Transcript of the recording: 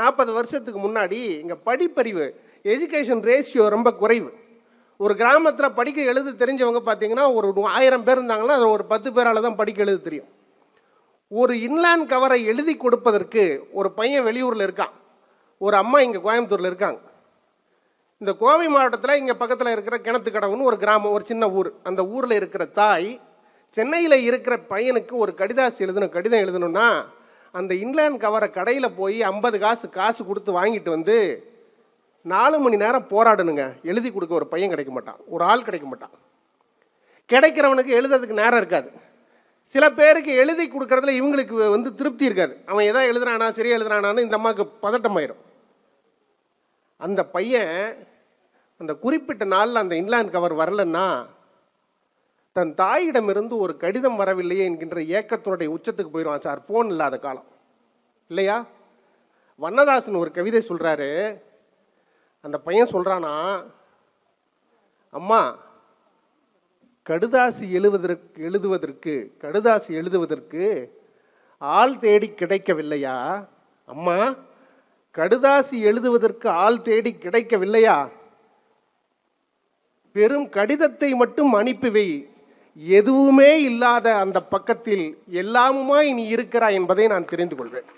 நாற்பது வருஷத்துக்கு முன்னாடி இங்கே படிப்பறிவு எஜுகேஷன் ரேஷியோ ரொம்ப குறைவு. ஒரு கிராமத்தில் படிக்க எழுத தெரிஞ்சவங்க பார்த்தீங்கன்னா ஒரு ஆயிரம் பேர் இருந்தாங்கன்னா அதில் ஒரு பத்து பேரால் தான் படிக்க எழுத தெரியும். ஒரு இன்லேண்ட் கவரை எழுதி கொடுப்பதற்கு ஒரு பையன் வெளியூரில் இருக்கான். ஒரு அம்மா இங்கே கோயம்புத்தூரில் இருக்காங்க. இந்த கோவை மாவட்டத்தில் இங்கே பக்கத்தில் இருக்கிற கிணத்து கடவுன்னு ஒரு கிராமம் ஒரு சின்ன ஊர். அந்த ஊரில் இருக்கிற தாய் சென்னையில் இருக்கிற பையனுக்கு ஒரு கடிதாசி எழுதணும். கடிதம் எழுதணும்னா அந்த இன்லேண்ட் கவரை கடையில் போய் ஐம்பது காசு காசு கொடுத்து வாங்கிட்டு வந்து நாலு மணி நேரம் போராடணுங்க. எழுதி கொடுக்க ஒரு பையன் கிடைக்க மாட்டான். ஒரு ஆள் கிடைக்க மாட்டான். கிடைக்கிறவனுக்கு எழுதுறதுக்கு நேரம் இருக்காது. சில பேருக்கு எழுதி கொடுக்குறதுல இவங்களுக்கு வந்து திருப்தி இருக்காது. அவன் எதா எழுதுறானா சரியா எழுதுறானான்னு இந்த அம்மாவுக்கு பதட்டமாயிரும். அந்த பையன் அந்த குறிப்பிட்ட நாளில் அந்த இன்லேண்ட் கவர் வரலன்னா தன் தாயிடமிருந்து ஒரு கடிதம் வரவில்லையே என்கின்ற ஏக்கத்தினுடைய உச்சத்துக்கு போயிடுவான் சார். ஃபோன் இல்லாத காலம். இல்லையா? வண்ணதாசன் ஒரு கவிதை சொல்கிறாரு அந்த பையன் சொல்கிறானா அம்மா கடுதாசி எழுவதற்கு எழுதுவதற்கு கடுதாசி எழுதுவதற்கு ஆள் தேடி கிடைக்கவில்லையா? அம்மா கடுதாசி எழுதுவதற்கு ஆள் தேடி கிடைக்கவில்லையா? பெரும் கடிதத்தை மட்டும் அனுப்பி வை. எதுவுமே இல்லாத அந்த பக்கத்தில் எல்லாமுமாய் நீ இருக்கிறாய் என்பதை நான் தெரிந்து கொள்வேன்.